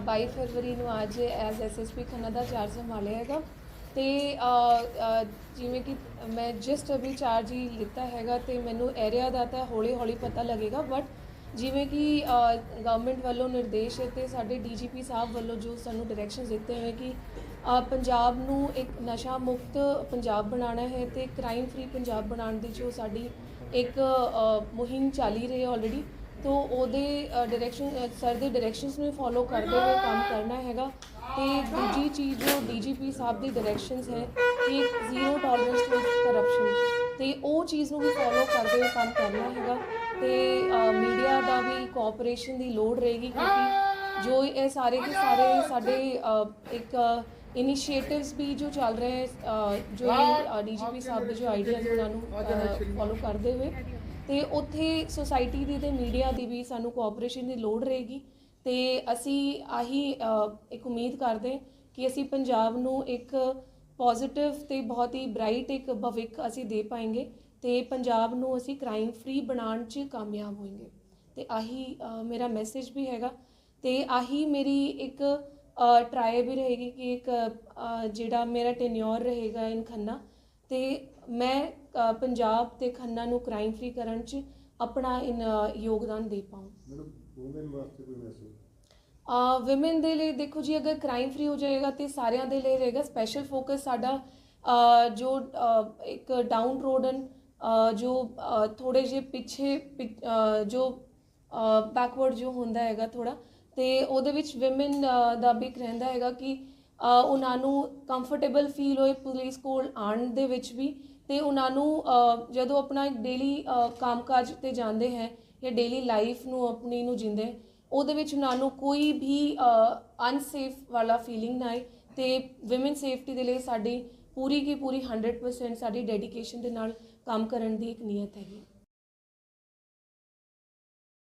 22 ਫਰਵਰੀ ਨੂੰ ਅੱਜ ਐਜ਼ ਐਸਐਸਪੀ ਖੰਨਾ ਦਾ ਚਾਰਜ ਸੰਭਾਲਿਆ ਹੈਗਾ। ਤੇ ਜਿਵੇਂ ਕਿ ਮੈਂ ਜਸਟ ਅਭੀ ਚਾਰਜ ਹੀ ਲਿੱਤਾ ਹੈਗਾ ਤੇ ਮੈਨੂੰ ਏਰੀਆ ਦਾ ਤਾਂ ਹੌਲੀ ਹੌਲੀ ਪਤਾ ਲੱਗੇਗਾ ਬਟ ਜਿਵੇਂ ਕਿ ਗਵਰਨਮੈਂਟ ਵੱਲੋਂ ਨਿਰਦੇਸ਼ ਹੈ ਤੇ ਸਾਡੇ ਡੀਜੀਪੀ ਸਾਹਿਬ ਵੱਲੋਂ ਜੋ ਸਾਨੂੰ ਡਾਇਰੈਕਸ਼ਨ ਦਿੱਤੇ ਹੋਏ ਕਿ ਪੰਜਾਬ ਨੂੰ ਇੱਕ ਨਸ਼ਾ ਮੁਕਤ ਪੰਜਾਬ ਬਣਾਉਣਾ ਹੈ ਤੇ ਕ੍ਰਾਈਮ ਫ੍ਰੀ ਪੰਜਾਬ ਬਣਾਉਣ ਦੀ ਜੋ ਸਾਡੀ ਇੱਕ ਮੁਹਿੰਮ ਚੱਲੀ ਰਹੀ ਹੈ ਆਲਰੇਡੀ ਤੋ ਉਹਦੇ ਡਾਇਰੈਕਸ਼ਨ ਸਰ ਦੇ ਡਾਇਰੈਕਸ਼ਨਸ ਨੂੰ ਫੋਲੋ ਕਰਦੇ ਹੋਏ ਕੰਮ ਕਰਨਾ ਹੈਗਾ। ਤੇ ਦੂਜੀ ਚੀਜ਼ ਜੋ ਡੀਜੀਪੀ ਸਾਹਿਬ ਦੀ ਡਾਇਰੈਕਸ਼ਨਸ ਹੈ ਕਿ ਜ਼ੀਰੋ ਟੋਲਰੈਂਸ ਟੂ ਕਰਪਸ਼ਨ ਤੇ ਉਹ ਚੀਜ਼ ਨੂੰ ਵੀ ਫੋਲੋ ਕਰਦੇ ਹੋਏ ਕੰਮ ਕਰਨਾ ਹੈਗਾ। ਤੇ ਮੀਡੀਆ ਦਾ ਵੀ ਕੋਆਪਰੇਸ਼ਨ ਦੀ ਲੋੜ ਰਹੇਗੀ ਕਿਉਂਕਿ ਜੋ ਇਹ ਸਾਰੇ ਦੇ ਸਾਰੇ ਸਾਡੇ ਇੱਕ ਇਨੀਸ਼ੀਏਟਿਵਸ ਵੀ ਜੋ ਚੱਲ ਰਹੇ ਹੈ ਅ, ਜੋ ਡੀਜੀਪੀ ਸਾਹਿਬ ਦੇ ਜੋ ਆਈਡੀਆਜ਼ ਉਹਨਾਂ ਨੂੰ ਫੋਲੋ ਕਰਦੇ ਹੋਏ। ਤੇ ਉੱਥੇ ਸੋਸਾਇਟੀ ਦੀ ਤੇ ਮੀਡੀਆ ਦੀ ਵੀ ਸਾਨੂੰ ਕੋਆਪਰੇਸ਼ਨ ਦੀ ਲੋੜ ਰਹੇਗੀ। ਤੇ ਅਸੀਂ ਆਹੀ ਇੱਕ ਉਮੀਦ ਕਰਦੇ ਕਿ ਅਸੀਂ ਪੰਜਾਬ ਨੂੰ ਇੱਕ ਪੋਜ਼ਿਟਿਵ ਤੇ ਬਹੁਤ ਹੀ ਬ੍ਰਾਈਟ ਇੱਕ ਭਵਿੱਖ ਅਸੀਂ ਦੇ ਪਾएंगे ਤੇ ਪੰਜਾਬ ਨੂੰ ਅਸੀਂ ਕ੍ਰਾਈਮ ਫ੍ਰੀ ਬਣਾਉਣ 'ਚ ਕਾਮਯਾਬ ਹੋਵਾਂਗੇ ਤੇ ਆਹੀ ਮੇਰਾ ਮੈਸੇਜ ਵੀ ਹੈਗਾ। ਤੇ ਆਹੀ ਮੇਰੀ ਇੱਕ ਟਰਾਈ ਵੀ ਰਹੇਗੀ ਕਿ ਇੱਕ ਜਿਹੜਾ ਮੇਰਾ ਟੈਨਿਓਰ ਰਹੇਗਾ ਇਨ ਖੰਨਾ ਤੇ ਮੈਂ ਪੰਜਾਬ ਤੇ ਖੰਨਾ ਨੂੰ ਕ੍ਰਾਈਮ ਫ੍ਰੀ ਕਰਨ 'ਚ ਆਪਣਾ ਇਨ ਯੋਗਦਾਨ ਦੇ ਪਾਉਂ ਮੈਡਮ ਵੂਮਨ ਵਾਸਤੇ ਕੋਈ ਮੈਸੇਜ ਵਿਮਨ ਦੇ ਲਈ ਦੇਖੋ ਜੀ ਅਗਰ ਕ੍ਰਾਈਮ ਫ੍ਰੀ ਹੋ ਜਾਏਗਾ ਤੇ ਸਾਰਿਆਂ ਦੇ ਲਈ ਰਹੇਗਾ ਸਪੈਸ਼ਲ ਫੋਕਸ ਸਾਡਾ ਜੋ ਇੱਕ ਡਾਊਨ ਰੋਡਨ ਜੋ ਥੋੜੇ ਜਿਹੇ ਪਿੱਛੇ ਜੋ ਬੈਕਵਰਡ ਜੋ ਹੁੰਦਾ ਹੈਗਾ ਥੋੜਾ ਤੇ ਉਹਦੇ ਵਿੱਚ ਵਿਮਨ ਦਾ ਵੀ ਇੱਕ ਰਹਿੰਦਾ ਹੈਗਾ ਕਿ ਉਹਨਾਂ ਨੂੰ ਕੰਫਰਟੇਬਲ ਫੀਲ ਹੋਏ ਪੁਲਿਸ ਕੋਲ ਆਉਣ ਦੇ ਵਿੱਚ ਵੀ ਤੇ ਉਹਨਾਂ ਨੂੰ ਜਦੋਂ ਆਪਣਾ ਡੇਲੀ ਕੰਮਕਾਜ ਤੇ ਜਾਂਦੇ ਹੈ ਜਾਂ ਡੇਲੀ ਲਾਈਫ ਨੂੰ ਆਪਣੀ ਨੂੰ ਜਿੰਦੇ ਉਹਦੇ ਵਿੱਚ ਉਹਨਾਂ ਨੂੰ ਕੋਈ ਵੀ ਅਨਸੇਫ ਵਾਲਾ ਫੀਲਿੰਗ ਨਾ ਆਏ ਤੇ ਔਮਨ ਸੇਫਟੀ ਦੇ ਲਈ ਸਾਡੀ ਪੂਰੀ ਕੀ ਪੂਰੀ 100% ਸਾਡੀ ਡੈਡੀਕੇਸ਼ਨ ਦੇ ਨਾਲ ਕੰਮ ਕਰਨ ਦੀ ਇੱਕ ਨੀਅਤ ਹੈਗੀ।